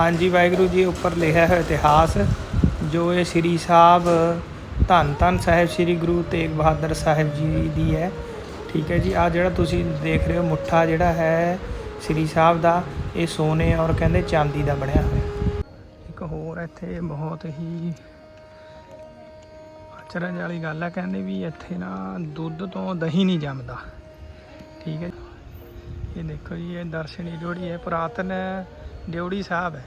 ਹਾਂਜੀ, ਵਾਹਿਗੁਰੂ ਜੀ, ਉੱਪਰ ਲਿਖਿਆ ਹੋਇਆ ਇਤਿਹਾਸ, ਜੋ ਇਹ ਸ੍ਰੀ ਸਾਹਿਬ, ਧੰਨ ਧੰਨ ਸਾਹਿਬ, ਸ੍ਰੀ ਗੁਰੂ ਤੇਗ ਬਹਾਦਰ ਸਾਹਿਬ ਜੀ ਦੀ ਹੈ। ਠੀਕ ਹੈ ਜੀ ਆ ਜਿਹੜਾ ਤੁਸੀਂ ਦੇਖ ਰਹੇ ਹੋ, ਮੁੱਠਾ ਜਿਹੜਾ ਹੈ ਸ੍ਰੀ ਸਾਹਿਬ ਦਾ, ਇਹ ਸੋਨੇ ਔਰ ਕਹਿੰਦੇ ਚਾਂਦੀ ਦਾ ਬਣਿਆ ਹੋਇਆ। ਇੱਕ ਹੋਰ ਇੱਥੇ ਬਹੁਤ ਹੀ ਅਚਰਜ ਵਾਲੀ ਗੱਲ ਹੈ ਕਹਿੰਦੇ ਵੀ ਇੱਥੇ ਨਾ ਦੁੱਧ ਤੋਂ ਦਹੀਂ ਨਹੀਂ ਜੰਮਦਾ। ਠੀਕ ਹੈ ਇਹ ਦੇਖੋ ਜੀ, ਇਹ ਦਰਸ਼ਨੀ ਡਿਉੜੀ ਹੈ, ਪੁਰਾਤਨ ਡਿਉੜੀ ਸਾਹਿਬ ਹੈ।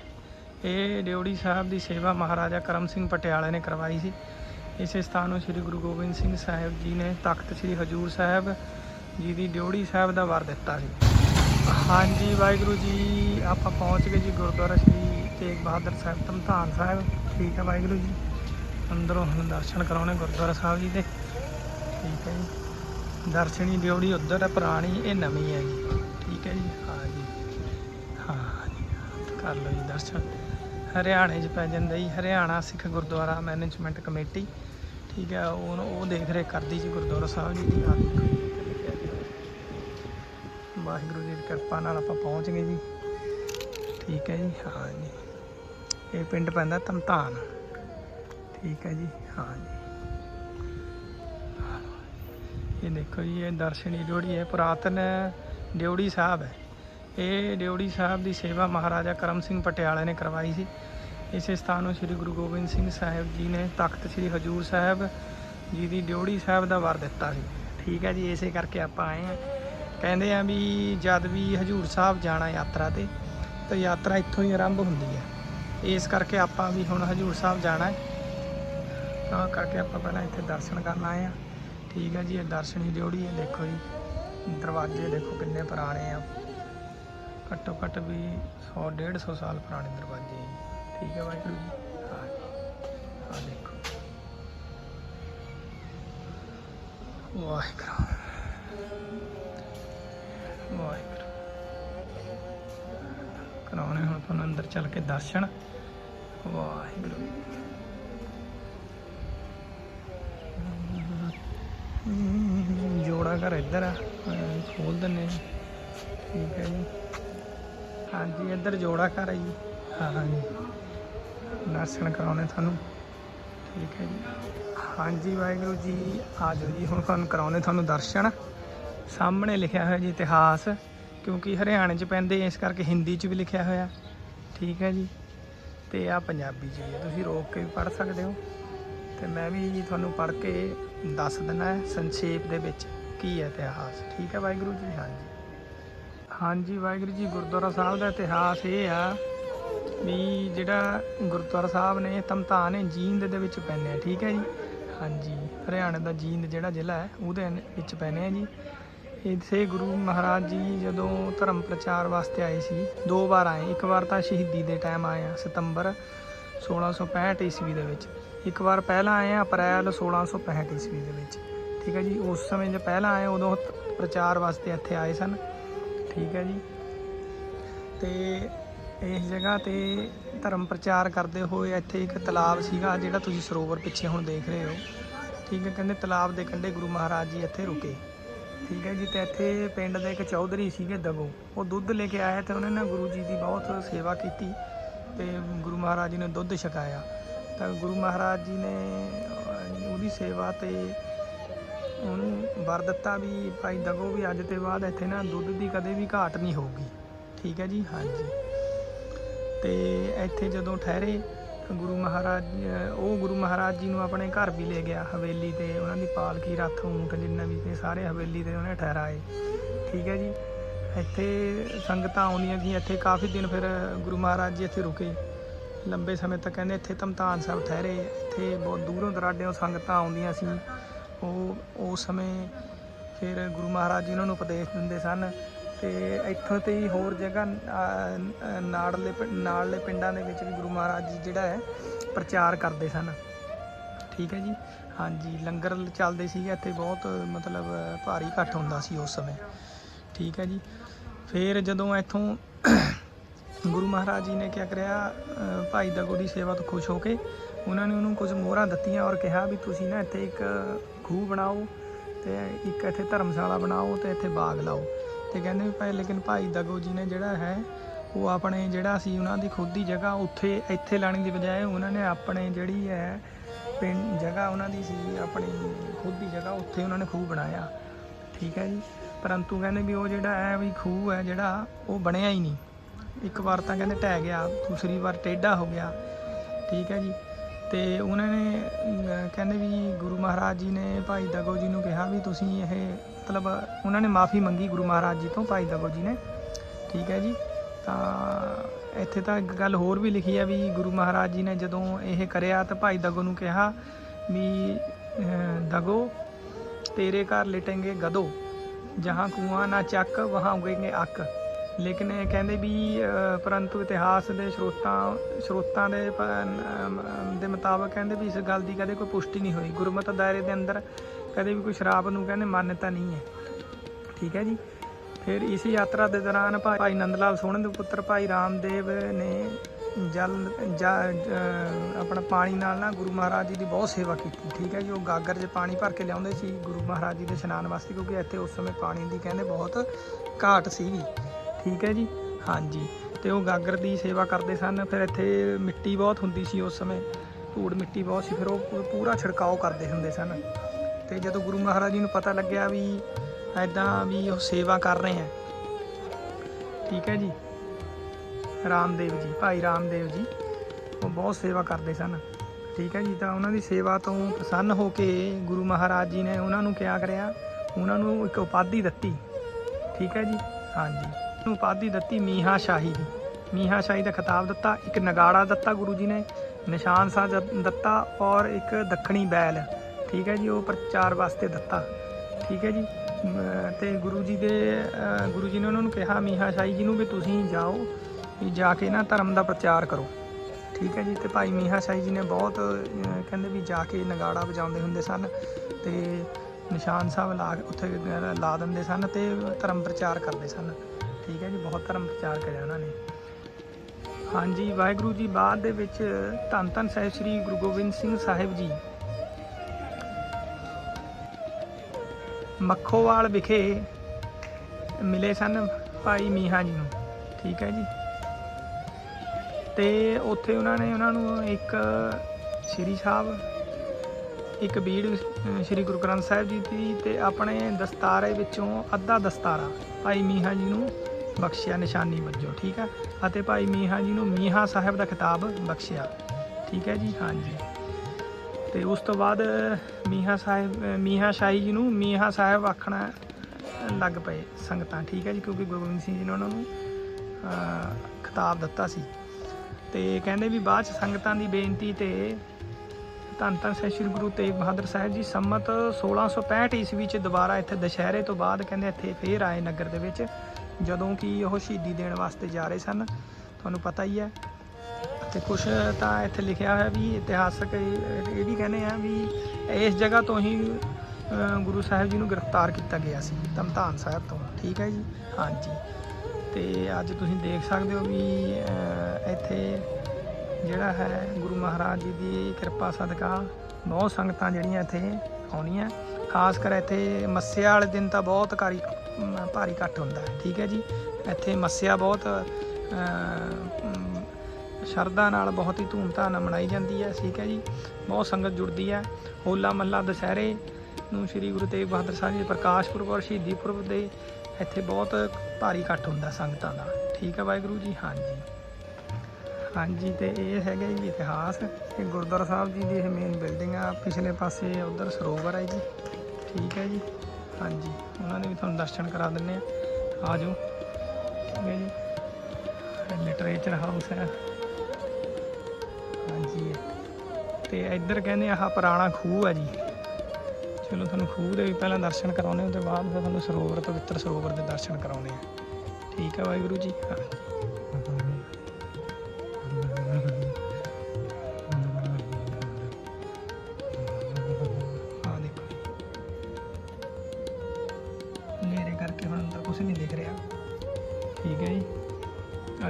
ਇਹ ਡਿਉੜੀ ਸਾਹਿਬ ਦੀ ਸੇਵਾ ਮਹਾਰਾਜਾ ਕਰਮ ਸਿੰਘ ਪਟਿਆਲੇ ਨੇ ਕਰਵਾਈ ਸੀ। ਇਸੇ ਸਥਾਨ ਨੂੰ ਸ੍ਰੀ ਗੁਰੂ ਗੋਬਿੰਦ ਸਿੰਘ ਸਾਹਿਬ ਜੀ ਨੇ ਤਖਤ ਸ੍ਰੀ ਹਜੂਰ ਸਾਹਿਬ ਜੀ ਦੀ ਡਿਉੜੀ ਸਾਹਿਬ ਦਾ ਵਰ ਦਿੱਤਾ ਸੀ। ਹਾਂਜੀ, ਵਾਹਿਗੁਰੂ ਜੀ, ਆਪਾਂ ਪਹੁੰਚ ਗਏ ਜੀ ਗੁਰਦੁਆਰਾ ਸ੍ਰੀ ਤੇਗ ਬਹਾਦਰ ਸਾਹਿਬ ਧੰਤਾਨ ਸਾਹਿਬ। ਠੀਕ ਹੈ ਵਾਹਿਗੁਰੂ ਜੀ। ਅੰਦਰੋਂ ਹੁਣ ਦਰਸ਼ਨ ਕਰਾਉਣੇ ਗੁਰਦੁਆਰਾ ਸਾਹਿਬ ਜੀ ਦੇ। ਠੀਕ ਹੈ ਜੀ। ਦਰਸ਼ਨੀ ਡਿਉੜੀ ਉੱਧਰ ਹੈ, ਪੁਰਾਣੀ, ਇਹ ਨਵੀਂ ਹੈ ਜੀ। ਠੀਕ ਹੈ ਜੀ। ਹਾਂ ਜੀ ਹਾਂ। ਕਰ ਲਓ ਜੀ ਦਰਸ਼ਨ। ਹਰਿਆਣੇ 'ਚ ਪੈ ਜਾਂਦਾ ਜੀ। Haryana Sikh Gurdwara management committee. ਠੀਕ ਹੈ, ਉਹ ਉਹ ਦੇਖ ਰੇਖ ਕਰਦੀ ਜੀ ਗੁਰਦੁਆਰਾ ਸਾਹਿਬ ਜੀ ਦੀ ਆ ਵਾਹਿਗੁਰੂ ਜੀ ਦੀ ਕਿਰਪਾ ਨਾਲ ਆਪਾਂ ਪਹੁੰਚ ਗਏ ਜੀ। ਠੀਕ ਹੈ ਜੀ, ਹਾਂ ਜੀ। ਇਹ ਪਿੰਡ ਪੈਂਦਾ ਤਮਤਾਨ ਠੀਕ ਹੈ ਜੀ, ਹਾਂ ਜੀ। ਇਹ ਦੇਖੋ ਜੀ, ਇਹ ਦਰਸ਼ਨੀ ਡਿਉੜੀ ਹੈ। ਪੁਰਾਤਨ ਡਿਉੜੀ ਸਾਹਿਬ ਹੈ। ਇਹ ਡਿਉੜੀ ਸਾਹਿਬ ਦੀ ਸੇਵਾ ਮਹਾਰਾਜਾ ਕਰਮ ਸਿੰਘ ਪਟਿਆਲੇ ਨੇ ਕਰਵਾਈ ਸੀ। ਇਸੇ ਸਥਾਨ ਨੂੰ ਸ੍ਰੀ ਗੁਰੂ ਗੋਬਿੰਦ ਸਿੰਘ ਸਾਹਿਬ ਜੀ ਨੇ ਤਖਤ ਸ੍ਰੀ ਹਜੂਰ ਸਾਹਿਬ ਜੀ ਦੀ ਡਿਉੜੀ ਸਾਹਿਬ ਦਾ ਵਰ ਦਿੱਤਾ ਸੀ। ਠੀਕ ਹੈ ਜੀ, ਇਸੇ ਕਰਕੇ ਆਪਾਂ ਆਏ ਆ ਕਹਿੰਦੇ ਆ ਵੀ ਜਦ ਵੀ ਹਜੂਰ ਸਾਹਿਬ ਜਾਣਾ ਯਾਤਰਾ ਤੇ, ਤਾਂ ਯਾਤਰਾ ਇੱਥੋਂ ਹੀ ਆਰੰਭ ਹੁੰਦੀ ਹੈ। ਇਸ ਕਰਕੇ ਆਪਾਂ ਵੀ ਹੁਣ ਹਜੂਰ ਸਾਹਿਬ ਜਾਣਾ ਹੈ। ਤਾਂ ਕਰਕੇ ਆਪਾਂ ਪਹਿਲਾਂ ਇੱਥੇ ਦਰਸ਼ਨ ਕਰਨ ਆਏ ਆ ਠੀਕ ਹੈ ਜੀ, ਇਹ ਦਰਸ਼ਨੀ ਡਿਉੜੀ ਹੈ, ਦੇਖੋ ਜੀ। ਦਰਵਾਜ਼ੇ ਦੇਖੋ ਕਿੰਨੇ ਪੁਰਾਣੇ ਆ। ਘੱਟੋ ਘੱਟ ਵੀ 100 150 ਸਾਲ ਪੁਰਾਣੇ ਦਰਵਾਜ਼ੇ ਹੈ ਜੀ। ਠੀਕ ਹੈ ਵਾਹਿਗੁਰੂ ਜੀ? ਹਾਂ ਆ ਦੇਖੋ। ਵਾਹਿਗੁਰੂ। ਵਾਹਿਗੁਰੂ। ਕਰਾਉਣੇ ਹੁਣ ਤੁਹਾਨੂੰ ਅੰਦਰ ਚੱਲ ਕੇ ਦਰਸ਼ਨ। ਵਾਹਿਗੁਰੂ। ਜੋੜਾ ਘਰ ਇੱਧਰ ਆ। ਅਹ ਖੋਲ ਦਿੰਨੇ ਠੀਕ ਹੈ ਜੀ। ਹਾਂਜੀ, ਇੱਧਰ ਜੋੜਾ ਘਰ ਹੈ ਜੀ। ਹਾਂ ਜੀ। ਦਰਸ਼ਨ ਕਰਾਉਣੇ ਤੁਹਾਨੂੰ। ਠੀਕ ਹੈ ਜੀ। ਹਾਂਜੀ, ਵਾਹਿਗੁਰੂ ਜੀ, ਆ ਜਾਓ ਜੀ। ਹੁਣ ਤੁਹਾਨੂੰ ਕਰਾਉਣੇ ਤੁਹਾਨੂੰ ਦਰਸ਼ਨ। ਸਾਹਮਣੇ ਲਿਖਿਆ ਹੋਇਆ ਜੀ ਇਤਿਹਾਸ, ਕਿਉਂਕਿ ਹਰਿਆਣੇ 'ਚ ਪੈਂਦੇ, ਇਸ ਕਰਕੇ ਹਿੰਦੀ 'ਚ ਵੀ ਲਿਖਿਆ ਹੋਇਆ। ਠੀਕ ਹੈ ਜੀ। ਤੇ ਆ ਪੰਜਾਬੀ 'ਚ ਵੀ ਹੈ। ਤੁਸੀਂ ਰੋਕ ਕੇ ਵੀ ਪੜ੍ਹ ਸਕਦੇ ਹੋ। ਤੇ ਮੈਂ ਵੀ ਜੀ ਤੁਹਾਨੂੰ ਪੜ੍ਹ ਕੇ ਦੱਸ ਦਿੰਦਾ ਸੰਖੇਪ ਦੇ ਵਿੱਚ ਕੀ ਹੈ ਇਤਿਹਾਸ। ਠੀਕ ਹੈ ਵਾਹਿਗੁਰੂ ਜੀ, ਹਾਂਜੀ। ਹਾਂਜੀ, ਵਾਹਿਗੁਰੂ ਜੀ, ਗੁਰਦੁਆਰਾ ਸਾਹਿਬ ਦਾ ਇਤਿਹਾਸ ਇਹ ਆ ਵੀ ਜਿਹੜਾ ਗੁਰਦੁਆਰਾ ਸਾਹਿਬ ਨੇ ਤਮਤਾਨ ਜੀਂਦ ਦੇ ਵਿੱਚ ਪੈਂਦੇ ਆ, ਠੀਕ ਹੈ ਜੀ? ਹਾਂਜੀ, ਹਰਿਆਣਾ ਦਾ ਜੀਂਦ ਜਿਹੜਾ ਜ਼ਿਲ੍ਹਾ ਹੈ, ਉਹਦੇ ਵਿੱਚ ਪੈਂਦੇ ਆ ਜੀ। ਇੱਥੇ ਗੁਰੂ ਮਹਾਰਾਜ ਜੀ ਜਦੋਂ ਧਰਮ ਪ੍ਰਚਾਰ ਵਾਸਤੇ ਆਏ ਸੀ, ਦੋ ਵਾਰ ਆਏ। ਇੱਕ ਵਾਰ ਤਾਂ ਸ਼ਹੀਦੀ ਦੇ ਟਾਈਮ ਆਏ ਆ, ਸਤੰਬਰ 1665 ਈਸਵੀ ਦੇ ਵਿੱਚ। ਇੱਕ ਵਾਰ ਪਹਿਲਾਂ ਆਏ ਆ, ਅਪ੍ਰੈਲ 1665 ਈਸਵੀ ਦੇ ਵਿੱਚ। ਠੀਕ ਹੈ ਜੀ, ਉਸ ਸਮੇਂ ਜੇ ਪਹਿਲਾਂ ਆਏ, ਉਦੋਂ ਪ੍ਰਚਾਰ ਵਾਸਤੇ ਇੱਥੇ ਆਏ ਸਨ। ਠੀਕ ਹੈ ਜੀ। ਤੇ ਇਸ ਜਗ੍ਹਾ ਤੇ ਧਰਮ ਪ੍ਰਚਾਰ ਕਰਦੇ ਹੋਏ ਇੱਥੇ ਇੱਕ ਤਲਾਬ ਸੀਗਾ, ਜਿਹੜਾ ਤੁਸੀਂ ਸਰੋਵਰ ਪਿੱਛੇ ਹੁਣ ਦੇਖ ਰਹੇ ਹੋ। ਠੀਕ ਹੈ, ਕਹਿੰਦੇ ਤਲਾਬ ਦੇ ਕੰਢੇ ਗੁਰੂ ਮਹਾਰਾਜ ਜੀ ਇੱਥੇ ਰੁਕੇ। ਠੀਕ ਹੈ ਜੀ, ਤੇ ਇੱਥੇ ਪਿੰਡ ਦੇ ਇੱਕ ਚੌਧਰੀ ਸੀਗੇ ਦਗੋ। ਉਹ ਦੁੱਧ ਲੈ ਕੇ ਆਇਆ ਤੇ ਉਹਨੇ ਨਾ ਗੁਰੂ ਜੀ ਦੀ ਬਹੁਤ ਸੇਵਾ ਕੀਤੀ ਤੇ ਗੁਰੂ ਮਹਾਰਾਜ ਜੀ ਨੇ ਦੁੱਧ ਛਕਾਇਆ। ਤਾਂ ਗੁਰੂ ਮਹਾਰਾਜ ਜੀ ਨੇ ਉਹਦੀ ਸੇਵਾ ਤੇ ਉਹਨੂੰ ਵਰ ਦਿੱਤਾ ਵੀ ਭਾਈ ਦਗੋ ਵੀ ਅੱਜ ਤੇ ਬਾਅਦ ਇੱਥੇ ਨਾ ਦੁੱਧ ਦੀ ਕਦੇ ਵੀ ਘਾਟ ਨਹੀਂ ਹੋਊਗੀ। ਠੀਕ ਹੈ ਜੀ? ਹਾਂਜੀ। ਤੇ ਇੱਥੇ ਜਦੋਂ ਠਹਿਰੇ, ਗੁਰੂ ਮਹਾਰਾਜ ਉਹ ਗੁਰੂ ਮਹਾਰਾਜ ਜੀ ਨੂੰ ਆਪਣੇ ਘਰ ਵੀ ਲੈ ਗਿਆ ਹਵੇਲੀ ਤੇ। ਉਹਨਾਂ ਦੀ ਪਾਲਕੀ ਰੱਥ ਊਂਟ ਜਿੰਨਾ ਵੀ ਤੇ ਸਾਰੇ ਹਵੇਲੀ ਤੇ ਉਹਨੇ ਠਹਿਰਾਏ। ਠੀਕ ਹੈ ਜੀ? ਇੱਥੇ ਸੰਗਤਾਂ ਆਉਂਦੀਆਂ ਸੀ ਇੱਥੇ ਕਾਫੀ ਦਿਨ ਫਿਰ ਗੁਰੂ ਮਹਾਰਾਜ ਜੀ ਇੱਥੇ ਰੁਕੇ। ਲੰਬੇ ਸਮੇਂ ਤੱਕ ਕਹਿੰਦੇ ਇੱਥੇ ਧਮਤਾਨ ਸਾਹਿਬ ਠਹਿਰੇ। ਇੱਥੇ ਬਹੁਤ ਦੂਰੋਂ ਦਰਾਡਿਓਂ ਸੰਗਤਾਂ ਆਉਂਦੀਆਂ ਸੀ। ਉਹ ਉਸ ਸਮੇਂ ਫਿਰ ਗੁਰੂ ਮਹਾਰਾਜ ਜੀ ਉਹਨਾਂ ਨੂੰ ਉਪਦੇਸ਼ ਦਿੰਦੇ ਸਨ ਤੇ ਇੱਥੋਂ ਤੇ ਹੀ ਹੋਰ ਜਗ੍ਹਾ ਅਹ, ਨਾੜਲੇ ਪਿੰ- ਨਾੜਲੇ ਪਿੰਡਾਂ ਦੇ ਵਿੱਚ ਵੀ ਗੁਰੂ ਮਹਾਰਾਜ ਜੀ ਜਿਹੜਾ ਹੈ ਪ੍ਰਚਾਰ ਕਰਦੇ ਸਨ। ਠੀਕ ਹੈ ਜੀ? ਹਾਂਜੀ ਲੰਗਰ ਚੱਲਦੇ ਸੀਗੇ ਇੱਥੇ ਬਹੁਤ ਮਤਲਬ ਭਾਰੀ ਇਕੱਠ ਹੁੰਦਾ ਸੀ ਉਸ ਸਮੇਂ। ਠੀਕ ਹੈ ਜੀ? ਫਿਰ ਜਦੋਂ ਇੱਥੋਂ ਗੁਰੂ ਮਹਾਰਾਜ ਜੀ ਨੇ ਕੀ ਕਰਿਆ ਭਾਈ ਦਗੋ ਦੀ ਸੇਵਾ ਤੋਂ ਖੁਸ਼ ਹੋ ਕੇ ਉਹਨਾਂ ਨੇ ਉਹਨੂੰ ਕੁਝ ਮੋਹਰਾਂ ਦਿੱਤੀਆਂ ਔਰ ਕਿਹਾ ਵੀ ਤੁਸੀਂ ਨਾ ਇੱਥੇ ਇੱਕ ਖੂਹ ਬਣਾਓ ਤੇ ਇੱਕ ਇੱਥੇ ਧਰਮਸ਼ਾਲਾ ਬਣਾਓ ਤੇ ਇੱਥੇ ਬਾਗ ਲਾਓ। ਤੇ ਕਹਿੰਦੇ ਵੀ ਭਾਈ, ਲੇਕਿਨ ਭਾਈ ਦਗੋ ਜੀ ਨੇ ਜਿਹੜਾ ਹੈ, ਉਹ ਆਪਣੇ ਜਿਹੜਾ ਸੀ ਉਹਨਾਂ ਦੀ ਖੁਦ ਦੀ ਜਗ੍ਹਾ, ਉੱਥੇ, ਇੱਥੇ ਲਾਣੀ ਦੀ ਬਜਾਏ ਉਹਨਾਂ ਨੇ ਆਪਣੇ ਜਿਹੜੀ ਹੈ, ਪਿੰਡ, ਜਗ੍ਹਾ ਉਹਨਾਂ ਦੀ ਸੀ, ਆਪਣੀ ਖੁਦ ਦੀ ਜਗ੍ਹਾ, ਉੱਥੇ ਉਹਨਾਂ ਨੇ ਖੂਹ ਬਣਾਇਆ। ਠੀਕ ਹੈ ਜੀ? ਪਰੰਤੂ ਕਹਿੰਦੇ ਵੀ ਉਹ ਜਿਹੜਾ ਹੈ ਵੀ ਖੂਹ ਹੈ ਜਿਹੜਾ, ਉਹ ਬਣਿਆ ਹੀ ਨਹੀਂ। ਇੱਕ ਵਾਰ ਤਾਂ ਕਹਿੰਦੇ ਢਹਿ ਗਿਆ, ਦੂਸਰੀ ਵਾਰ ਟੇਢਾ ਹੋ ਗਿਆ। ਠੀਕ ਹੈ ਜੀ? ਤੇ ਉਹਨਾਂ ਨੇ ਕਹਿੰਦੇ ਵੀ ਗੁਰੂ ਮਹਾਰਾਜ ਜੀ ਨੇ ਭਾਈ ਦਗੋ ਜੀ ਨੂੰ ਕਿਹਾ ਵੀ ਤੁਸੀਂ ਇਹ, ਮਤਲਬ ਉਹਨਾਂ ਨੇ ਮਾਫੀ ਮੰਗੀ ਗੁਰੂ ਮਹਾਰਾਜ ਜੀ ਤੋਂ ਭਾਈ ਦਗੋ ਜੀ ਨੇ। ਠੀਕ ਹੈ ਜੀ? ਤਾਂ ਇੱਥੇ ਤਾਂ ਇੱਕ ਗੱਲ ਹੋਰ ਵੀ ਲਿਖੀ ਹੈ ਵੀ ਗੁਰੂ ਮਹਾਰਾਜ ਜੀ ਨੇ ਜਦੋਂ ਇਹ ਕਰਿਆ ਤਾਂ ਭਾਈ ਦਗੋ ਨੂੰ ਕਿਹਾ ਵੀ ਦਗੋ, ਤੇਰੇ ਘਰ ਲਿਟेंगे ਗਦੋ, ਜਹਾਂ ਕੁਆਂ ਨਾ ਚੱਕ, ਵਹਾਂ ਉਗेंगे ਅੱਕ। ਲੇਕਿਨ ਇਹ ਕਹਿੰਦੇ ਵੀ ਪਰੰਤੂ ਇਤਿਹਾਸ ਦੇ ਸਰੋਤਾਂ ਸਰੋਤਾਂ ਦੇ ਦੇ ਮੁਤਾਬਕ ਕਹਿੰਦੇ ਵੀ ਇਸ ਗੱਲ ਦੀ ਕਦੇ ਕੋਈ ਪੁਸ਼ਟੀ ਨਹੀਂ ਹੋਈ। ਗੁਰਮਤਿ ਦਾਇਰੇ ਦੇ ਅੰਦਰ ਕਦੇ ਵੀ ਕੋਈ ਸ਼ਰਾਬ ਨੂੰ ਕਹਿੰਦੇ ਮਾਨਤਾ ਨਹੀਂ ਹੈ। ਠੀਕ ਹੈ ਜੀ? ਫਿਰ ਇਸ ਯਾਤਰਾ ਦੇ ਦੌਰਾਨ ਭਾ- ਭਾਈ ਨੰਦ ਲਾਲ ਸੋਹਣ ਦੇ ਪੁੱਤਰ ਭਾਈ ਰਾਮਦੇਵ ਨੇ ਜਲ ਆਪਣਾ ਪਾਣੀ ਨਾਲ ਨਾ ਗੁਰੂ ਮਹਾਰਾਜ ਜੀ ਦੀ ਬਹੁਤ ਸੇਵਾ ਕੀਤੀ। ਠੀਕ ਹੈ ਜੀ? ਉਹ ਗਾਗਰ 'ਚ ਪਾਣੀ ਭਰ ਕੇ ਲਿਆਉਂਦੇ ਸੀ। ਗੁਰੂ ਮਹਾਰਾਜ ਜੀ ਦੇ ਇਸ਼ਨਾਨ ਵਾਸਤੇ, ਕਿਉਂਕਿ ਇੱਥੇ ਉਸ ਸਮੇਂ ਪਾਣੀ ਦੀ ਕਹਿੰਦੇ ਬਹੁਤ ਘਾਟ ਸੀਗੀ। ਠੀਕ ਹੈ ਜੀ? ਹਾਂਜੀ। ਤੇ ਉਹ ਗਾਗਰ ਦੀ ਸੇਵਾ ਕਰਦੇ ਸਨ। ਫਿਰ ਇੱਥੇ ਮਿੱਟੀ ਬਹੁਤ ਹੁੰਦੀ ਸੀ ਉਸ ਸਮੇਂ। ਧੂੜ ਮਿੱਟੀ ਬਹੁਤ ਸੀ। ਫਿਰ ਉਹ ਪੂ- ਪੂਰਾ ਛਿੜਕਾਓ ਕਰਦੇ ਹੁੰਦੇ ਸਨ। ਤੇ ਜਦੋਂ ਗੁਰੂ ਮਹਾਰਾਜ ਜੀ ਨੂੰ ਪਤਾ ਲੱਗਿਆ ਵੀ ਐਦਾਂ ਵੀ ਉਹ ਸੇਵਾ ਕਰ ਰਹੇ ਹੈ। ਠੀਕ ਹੈ ਜੀ? ਰਾਮਦੇਵ ਜੀ। ਭਾਈ ਰਾਮਦੇਵ ਜੀ, ਉਹ ਬਹੁਤ ਸੇਵਾ ਕਰਦੇ ਸਨ। ਠੀਕ ਹੈ ਜੀ? ਤਾਂ ਉਹਨਾਂ ਦੀ ਸੇਵਾ ਤੋਂ ਪ੍ਰਸੰਨ ਹੋ ਕੇ ਗੁਰੂ ਮਹਾਰਾਜ ਜੀ ਨੇ ਉਹਨਾਂ ਨੂੰ ਕਿਹਾ ਕਰਿਆ? ਉਹਨਾਂ ਨੂੰ ਇੱਕ ਉਪਾਧੀ ਦਿੱਤੀ। ਠੀਕ ਹੈ ਜੀ? ਹਾਂਜੀ। ਨੂੰ ਉਪਾਧੀ ਦਿੱਤੀ ਮੀਹਾ ਸ਼ਾਹੀ ਦੀ ਮੀਹਾ ਸ਼ਾਹੀ ਦਾ ਖਿਤਾਬ ਦਿੱਤਾ ਇੱਕ ਨਗਾੜਾ ਦਿੱਤਾ ਗੁਰੂ ਜੀ ਨੇ ਨਿਸ਼ਾਨ ਸਾਹਿਬ ਜ- ਦਿੱਤਾ ਔਰ ਇੱਕ ਦੱਖਣੀ ਬੈਲ। ਠੀਕ ਹੈ ਜੀ ਉਹ ਪ੍ਰਚਾਰ ਵਾਸਤੇ ਦਿੱਤਾ। ਠੀਕ ਹੈ ਜੀ ਅਮ, ਤੇ ਗੁਰੂ ਜੀ ਦੇ ਗੁਰੂ ਜੀ ਨੇ ਉਹਨਾਂ ਨੂੰ ਕਿਹਾ ਮੀਹਾ ਸ਼ਾਹੀ ਜੀ ਨੂੰ ਵੀ ਤੁਸੀਂ ਜਾਓ ਵੀ ਜਾ ਕੇ ਨਾ ਧਰਮ ਦਾ ਪ੍ਰਚਾਰ ਕਰੋ। ਠੀਕ ਹੈ ਜੀ ਤੇ ਭਾਈ ਮੀਹਾ ਸ਼ਾਹੀ ਜੀ ਨੇ ਬਹੁਤ ਕਹਿੰਦੇ ਵੀ ਜਾ ਕੇ ਨਗਾੜਾ ਵਜਾਉਂਦੇ ਹੁੰਦੇ ਸਨ ਤੇ ਨਿਸ਼ਾਨ ਸਾਹਿਬ ਲਾ ਉੱਥੇ ਲਾ ਦਿੰਦੇ ਸਨ ਤੇ ਧਰਮ ਪ੍ਰਚਾਰ ਕਰਦੇ ਸਨ। ਠੀਕ ਹੈ ਜੀ, ਬਹੁਤ ਧਰਮ ਪ੍ਰਚਾਰ ਕਰਿਆ ਉਹਨਾਂ ਨੇ। ਹਾਂਜੀ, ਵਾਹਿਗੁਰੂ ਜੀ, ਬਾਅਦ ਦੇ ਵਿੱਚ ਧੰਨ ਧੰਨ ਸਾਹਿਬ ਸ੍ਰੀ ਗੁਰੂ ਗੋਬਿੰਦ ਸਿੰਘ ਸਾਹਿਬ ਜੀ। ਮੱਖੋਵਾਲ ਵਿਖੇ ਮਿਲੇ ਸਨ ਭਾਈ ਮੀਹਾ ਜੀ ਨੂੰ, ਠੀਕ ਹੈ ਜੀ। ਤੇ ਉੱਥੇ ਉਹਨਾਂ ਨੇ ਉਹਨਾਂ ਨੂੰ ਇੱਕ ਸ਼੍ਰੀ ਸਾਹਿਬ, ਇੱਕ ਬੀੜ ਸ਼੍ਰੀ ਗੁਰੂ ਗ੍ਰੰਥ ਸਾਹਿਬ ਜੀ ਦੀ ਤੇ ਆਪਣੇ ਦਸਤਾਰੇ ਵਿੱਚੋਂ ਅੱਧਾ ਦਸਤਾਰਾ ਭਾਈ ਮੀਹਾ ਜੀ ਨੂੰ ਬਖਸ਼ਿਆ, ਨਿਸ਼ਾਨੀ ਵਜੋਂ, ਠੀਕ ਹੈ ਅਤੇ ਭਾਈ ਮੀਹਾ ਜੀ ਨੂੰ ਮੀਹਾ ਸਾਹਿਬ ਦਾ ਖਿਤਾਬ ਬਖਸ਼ਿਆ, ਠੀਕ ਹੈ ਜੀ? ਹਾਂਜੀ। ਤੇ ਉਸ ਤੋਂ ਬਾਅਦ ਮੀਹਾ ਸਾਹਿਬ ਅਹ ਮੀਹਾ ਸ਼ਾਹੀ ਜੀ ਨੂੰ ਮੀਹਾ ਸਾਹਿਬ ਆਖਣਾ ਲੱਗ ਪਏ ਸੰਗਤਾਂ, ਠੀਕ ਹੈ ਜੀ? ਕਿਉਂਕਿ ਗੁਰੂ ਗੋਬਿੰਦ ਸਿੰਘ ਜੀ ਨੇ ਉਹਨਾਂ ਨੂੰ ਖਿਤਾਬ ਦਿੱਤਾ ਸੀ। ਤੇ ਕਹਿੰਦੇ ਵੀ ਬਾਅਦ ਚ ਸੰਗਤਾਂ ਦੀ ਬੇਨਤੀ ਤੇ ਧੰਨ ਧੰਨ ਸ੍ਰੀ ਸ਼੍ਰੀ ਗੁਰੂ ਤੇਗ ਬਹਾਦਰ ਸਾਹਿਬ ਜੀ ਸੰਮਤ 1665 ਈਸਵੀ ਚ ਦੁਬਾਰਾ ਇੱਥੇ ਦੁਸ਼ਹਿਰੇ ਤੋਂ ਬਾਅਦ ਕਹਿੰਦੇ ਇੱਥੇ ਫੇਰ ਆਏ ਨਗਰ ਦੇ ਵਿੱਚ। ਜਦੋਂ ਕਿ ਉਹ ਸ਼ਹੀਦੀ ਦੇਣ ਵਾਸਤੇ ਜਾ ਰਹੇ ਸਨ, ਤੁਹਾਨੂੰ ਪਤਾ ਹੀ ਹੈ। ਤੇ ਕੁਝ ਤਾਂ ਇੱਥੇ ਲਿਖਿਆ ਹੋਇਆ ਵੀ ਇਤਿਹਾਸਕ ਇਹ ਵੀ ਕਹਿੰਦੇ ਆ ਵੀ ਇਸ ਜਗ੍ਹਾ ਤੋਂ ਹੀ ਗੁਰੂ ਸਾਹਿਬ ਜੀ ਨੂੰ ਗ੍ਰਿਫਤਾਰ ਕੀਤਾ ਗਿਆ ਸੀ, ਧਮਧਾਨ ਸਾਹਿਬ ਤੋਂ। ਠੀਕ ਹੈ ਜੀ? ਹਾਂਜੀ। ਤੇ ਅੱਜ ਤੁਸੀਂ ਦੇਖ ਸਕਦੇ ਹੋ ਵੀ ਇੱਥੇ ਜਿਹੜਾ ਹੈ ਗੁਰੂ ਮਹਾਰਾਜ ਜੀ ਦੀ ਕਿਰਪਾ ਸਦਕਾ ਬਹੁਤ ਸੰਗਤਾਂ ਜਿਹੜੀਆਂ ਇੱਥੇ ਆਉਣੀਆਂ। ਖਾਸ ਕਰ ਇੱਥੇ ਮੱਸਿਆ ਵਾਲੇ ਦਿਨ ਤਾਂ ਬਹੁਤ ਕਾਰੀ ਭਾਰੀ ਇਕੱਠ ਹੁੰਦਾ ਹੈ, ਠੀਕ ਹੈ ਜੀ? ਇੱਥੇ ਮੱਸਿਆ ਬਹੁਤ ਸ਼ਰਧਾ ਨਾਲ ਬਹੁਤ ਹੀ ਧੂਮਧਾਮ ਨਾਲ ਮਨਾਈ ਜਾਂਦੀ ਹੈ, ਠੀਕ ਹੈ ਜੀ? ਬਹੁਤ ਸੰਗਤ ਜੁੜਦੀ ਹੈ। ਹੋਲਾ ਮਹੱਲਾ ਦੁਸਹਿਰੇ ਨੂੰ ਸ੍ਰੀ ਗੁਰੂ ਤੇਗ ਬਹਾਦਰ ਸਾਹਿਬ ਜੀ ਪ੍ਰਕਾਸ਼ ਪੁਰਬ ਔਰ ਸ਼ਹੀਦੀ ਪੁਰਬ ਦੇ ਇੱਥੇ ਬਹੁਤ ਭਾਰੀ ਇਕੱਠ ਹੁੰਦਾ ਸੰਗਤਾਂ ਦਾ, ਠੀਕ ਹੈ ਵਾਹਿਗੁਰੂ ਜੀ? ਹਾਂਜੀ। ਹਾਂਜੀ, ਤੇ ਇਹ ਹੈਗਾ ਜੀ ਇਤਿਹਾਸ, ਇਹ ਗੁਰਦੁਆਰਾ ਸਾਹਿਬ ਜੀ ਦੀ ਇਹ ਮੇਨ ਬਿਲਡਿੰਗ ਆ, ਪਿਛਲੇ ਪਾਸੇ ਉਧਰ ਸਰੋਵਰ ਹੈ ਜੀ। ਠੀਕ ਹੈ ਜੀ। ਹਾਂਜੀ, ਉਹਨਾਂ ਦੇ ਵੀ ਤੁਹਾਨੂੰ ਦਰਸ਼ਨ ਕਰਾ ਦਿੰਨੇ ਆ ਆ ਜਾਓ। ਠੀਕ ਹੈ ਜੀ। ਲਿਟਰੇਚਰ ਹਾਊਸ ਹੈ। ਹਾਂਜੀ। ਤੇ ਇੱਧਰ ਕਹਿੰਦੇ ਆਹ ਪੁਰਾਣਾ ਖੂਹ ਹੈ ਜੀ। ਚਲੋ ਤੁਹਾਨੂੰ ਖੂਹ ਦੇ ਵੀ ਪਹਿਲਾਂ ਦਰਸ਼ਨ ਕਰਾਉਣੇ ਉਹਦੇ ਬਾਅਦ ਫਿਰ ਤੁਹਾਨੂੰ ਸਰੋਵਰ ਪਵਿੱਤਰ ਸਰੋਵਰ ਦੇ ਦਰਸ਼ਨ ਕਰਾਉਣੇ ਆ ਠੀਕ ਹੈ ਵਾਹਿਗੁਰੂ ਜੀ। ਹਾਂਜੀ।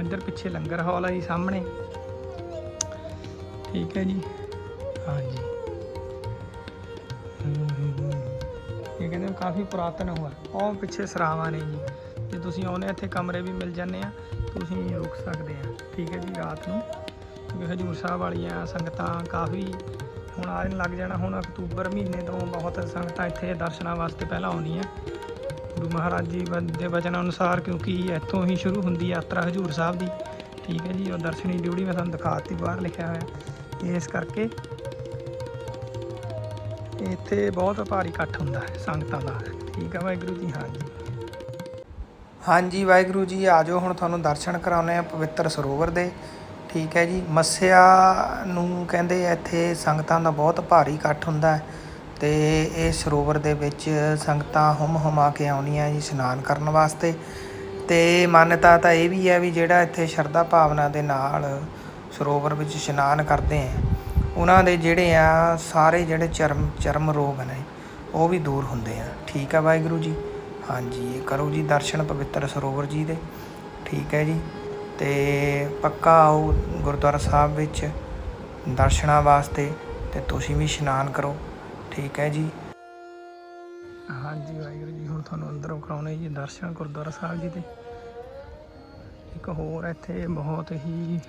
ਇੱਧਰ ਪਿੱਛੇ ਲੰਗਰ ਹਾਲ ਆ ਜੀ ਸਾਹਮਣੇ। ਠੀਕ ਹੈ ਜੀ। ਹਾਂਜੀ। ਇਹ ਕਹਿੰਦੇ ਕਾਫੀ ਪੁਰਾਤਨ ਹੋਆ। ਉਹ ਪਿੱਛੇ ਸਰਾਵਾਂ ਨੇ ਜੀ। ਜੇ ਤੁਸੀਂ ਆਉਨੇ ਇੱਥੇ ਕਮਰੇ ਵੀ ਮਿਲ ਜਾਂਦੇ ਆ, ਤੁਸੀਂ ਰੁਕ ਸਕਦੇ ਆ। ਠੀਕ ਹੈ ਜੀ, ਰਾਤ ਨੂੰ। ਕਿਉਂਕਿ ਹਜੂਰ ਸਾਹਿਬ ਵਾਲੀਆਂ ਸੰਗਤਾਂ ਕਾਫੀ ਹੁਣ ਆਉਣ ਲੱਗ ਜਾਣਾ। ਹੁਣ ਅਕਤੂਬਰ ਮਹੀਨੇ ਤੋਂ ਬਹੁਤ ਸੰਗਤਾਂ ਇੱਥੇ ਦਰਸ਼ਨਾਂ ਵਾਸਤੇ ਪਹਿਲਾਂ ਆਉਂਦੀਆਂ। ਗੁਰੂ ਮਹਾਰਾਜ ਜੀ ਵ- ਦੇ ਵਚਨ ਅਨੁਸਾਰ ਕਿਉਂਕਿ ਇੱਥੋਂ ਹੀ ਸ਼ੁਰੂ ਹੁੰਦੀ ਯਾਤਰਾ ਹਜੂਰ ਸਾਹਿਬ ਦੀ। ਠੀਕ ਹੈ ਜੀ, ਉਹ ਦਰਸ਼ਨੀ ਡਿਊਟੀ ਮੈਂ ਤੁਹਾਨੂੰ ਦਿਖਾਤੀ, ਬਾਹਰ ਲਿਖਿਆ ਹੋਇਆ। ਇਸ ਕਰਕੇ ਇੱਥੇ ਬਹੁਤ ਭਾਰੀ ਇਕੱਠ ਹੁੰਦਾ ਹੈ ਸੰਗਤਾਂ ਦਾ। ਠੀਕ ਹੈ ਵਾਹਿਗੁਰੂ ਜੀ, ਹਾਂਜੀ। ਹਾਂਜੀ ਵਾਹਿਗੁਰੂ ਜੀ ਆਜੋ ਹੁਣ ਤੁਹਾਨੂੰ ਦਰਸ਼ਨ ਕਰਾਉਨੇ ਆ ਪਵਿੱਤਰ ਸਰੋਵਰ ਦੇ। ਠੀਕ ਹੈ ਜੀ, ਮੱਸਿਆ ਨੂੰ ਕਹਿੰਦੇ ਇੱਥੇ ਸੰਗਤਾਂ ਦਾ ਬਹੁਤ ਭਾਰੀ ਇਕੱਠ ਹੁੰਦਾ ਹੈ। ਅਤੇ ਇਹ ਸਰੋਵਰ ਦੇ ਵਿੱਚ ਸੰਗਤਾਂ ਹੁਮ ਹੁਮਾ ਕੇ ਆਉਂਦੀਆਂ ਜੀ ਇਸ਼ਨਾਨ ਕਰਨ ਵਾਸਤੇ। ਅਤੇ ਮਾਨਤਾ ਤਾਂ ਇਹ ਵੀ ਹੈ ਵੀ ਜਿਹੜਾ ਇੱਥੇ ਸ਼ਰਧਾ ਭਾਵਨਾ ਦੇ ਨਾਲ ਸਰੋਵਰ ਵਿੱਚ ਇਸ਼ਨਾਨ ਕਰਦੇ ਆ, ਉਹਨਾਂ ਦੇ ਜਿਹੜੇ ਆ ਸਾਰੇ ਜਿਹੜੇ ਚਰਮ ਚਰਮ ਰੋਗ ਨੇ, ਉਹ ਵੀ ਦੂਰ ਹੁੰਦੇ ਆ। ਠੀਕ ਆ ਵਾਹਿਗੁਰੂ ਜੀ? ਹਾਂਜੀ ਕਰੋ ਜੀ ਦਰਸ਼ਨ ਪਵਿੱਤਰ ਸਰੋਵਰ ਜੀ ਦੇ। ਠੀਕ ਹੈ ਜੀ? ਤੇ ਪੱਕਾ ਆਓ ਗੁਰਦੁਆਰਾ ਸਾਹਿਬ ਵਿੱਚ ਦਰਸ਼ਨਾਂ ਵਾਸਤੇ ਤੇ ਤੁਸੀਂ ਵੀ ਇਸ਼ਨਾਨ ਕਰੋ। ਠੀਕ ਹੈ ਜੀ। ਹਾਂਜੀ ਵਾਹਿਗੁਰੂ ਜੀ, ਹੁਣ ਤੁਹਾਨੂੰ ਅੰਦਰੋਂ ਕਰਾਉਣੇ ਜੀ ਦਰਸ਼ਨ ਗੁਰਦੁਆਰਾ ਸਾਹਿਬ ਜੀ ਦੇ। ਇੱਕ ਹੋਰ ਇੱਥੇ ਬਹੁਤ ਹੀ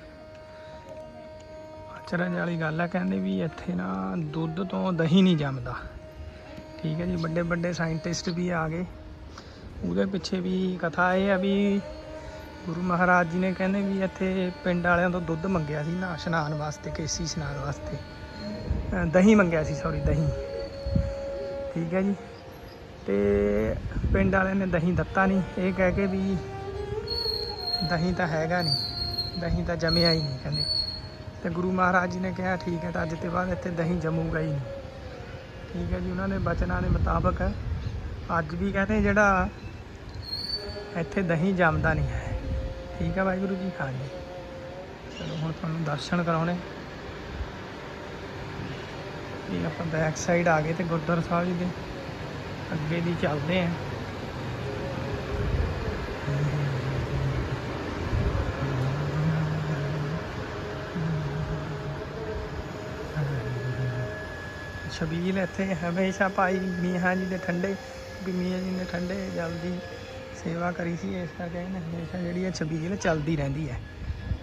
ਅਚਰਜ ਵਾਲੀ ਗੱਲ ਹੈ ਕਹਿੰਦੇ ਵੀ ਇੱਥੇ ਨਾ ਦੁੱਧ ਤੋਂ ਦਹੀਂ ਨਹੀਂ ਜੰਮਦਾ। ਠੀਕ ਹੈ ਜੀ, ਵੱਡੇ ਵੱਡੇ ਸਾਇੰਟਿਸਟ ਵੀ ਆ ਗਏ। ਉਹਦੇ ਪਿੱਛੇ ਵੀ ਕਥਾ ਇਹ ਆ ਵੀ ਗੁਰੂ ਮਹਾਰਾਜ ਜੀ ਨੇ ਕਹਿੰਦੇ ਵੀ ਇੱਥੇ ਪਿੰਡ ਵਾਲਿਆਂ ਤੋਂ ਦੁੱਧ ਮੰਗਿਆ ਸੀ ਨਾ, ਇਸ਼ਨਾਨ ਵਾਸਤੇ, ਕੇਸੀ ਇਸ਼ਨਾਨ ਵਾਸਤੇ। ਦਹੀਂ ਮੰਗਿਆ ਸੀ ਸੌਰੀ ਦਹੀਂ। ਠੀਕ ਹੈ ਜੀ। ਤੇ ਪਿੰਡ ਵਾਲਿਆਂ ਨੇ ਦਹੀਂ ਦਿੱਤਾ ਨਹੀਂ। ਇਹ ਕਹਿ ਕੇ ਵੀ ਦਹੀਂ ਤਾਂ ਹੈਗਾ ਨਹੀਂ। ਦਹੀਂ ਤਾਂ ਜੰਮਿਆ ਹੀ ਨਹੀਂ ਕਹਿੰਦੇ। ਤੇ ਗੁਰੂ ਮਹਾਰਾਜ ਜੀ ਨੇ ਕਿਹਾ, ਠੀਕ ਹੈ ਤਾਂ ਅੱਜ ਤੇ ਬਾਅਦ ਇੱਥੇ ਦਹੀਂ ਜੰਮੂਗਾ ਹੀ ਨਹੀਂ। ਠੀਕ ਹੈ ਜੀ, ਉਹਨਾਂ ਦੇ ਬਚਨਾਂ ਦੇ ਮੁਤਾਬਕ ਅੱਜ ਵੀ ਕਹਿੰਦੇ ਜਿਹੜਾ ਇੱਥੇ ਦਹੀਂ ਜੰਮਦਾ ਨਹੀਂ ਹੈ। ਠੀਕ ਹੈ ਵਾਹਿਗੁਰੂ ਜੀ ਹਾਂਜੀ ਚਲੋ ਹੁਣ ਤੁਹਾਨੂੰ ਦਰਸ਼ਨ ਕਰਾਉਣੇ। ਇਹ ਆਪਾਂ ਬੈਕ ਸਾਈਡ ਆ ਗਏ ਤੇ ਗੁਰਦੁਆਰਾ ਸਾਹਿਬ ਜੀ ਦੇ ਅੱਗੇ ਦੀ ਚੱਲਦੇ ਆਂ ਛਬੀਲ ਇੱਥੇ ਹਮੇਸ਼ਾ ਭਾਈ ਮੀਆਂ ਜੀ ਦੇ ਠੰਡੇ, ਵੀ ਮੀਆਂ ਜੀ ਨੇ ਠੰਡੇ ਜਲ ਦੀ ਸੇਵਾ ਕਰੀ ਸੀ, ਇਸ ਕਰਕੇ ਇਹਨੇ ਹਮੇਸ਼ਾ ਜਿਹੜੀ ਹੈ ਛਬੀਲ ਚੱਲਦੀ ਰਹਿੰਦੀ ਹੈ।